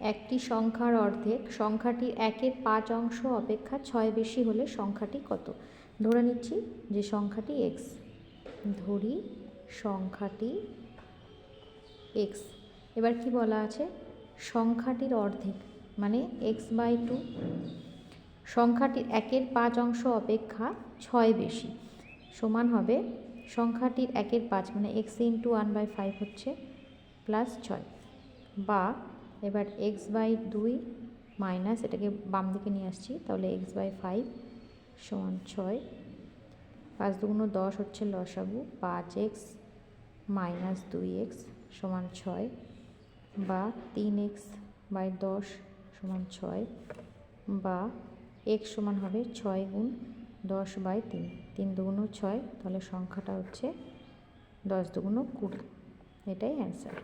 একটি সংখ্যার অর্ধেক সংখ্যাটির একের পাঁচ অংশ অপেক্ষা ছয় বেশি হলে সংখ্যাটি কত? ধরে নিচ্ছি যে সংখ্যাটি এক্স ধরি সংখ্যাটি এক্স এবার কি বলা আছে? সংখ্যাটির অর্ধেক মানে এক্স বাই টু সংখ্যাটির একের পাঁচ অংশ অপেক্ষা ছয় বেশি, সমান হবে সংখ্যাটির একের পাঁচ মানে X into one by five হচ্ছে প্লাস ছয়। বা এবার এক্স বাই দুই মাইনাস এটাকে বাম দিকে নিয়ে আসছি, তাহলে এক্স বাই ফাইভ সমান ছয়। পাঁচ দুগুণ দশ হচ্ছে লসাগু, পাঁচ এক্স মাইনাস দুই এক্স সমান ছয় বা তিন এক্স বাই দশ সমান ছয় বা এক্স সমান হবে ছয় গুণ দশ বাই তিন। তিন দুগুণ ছয়, তাহলে সংখ্যাটা হচ্ছে দশ দুগুণ কুড়ি। এটাই অ্যান্সার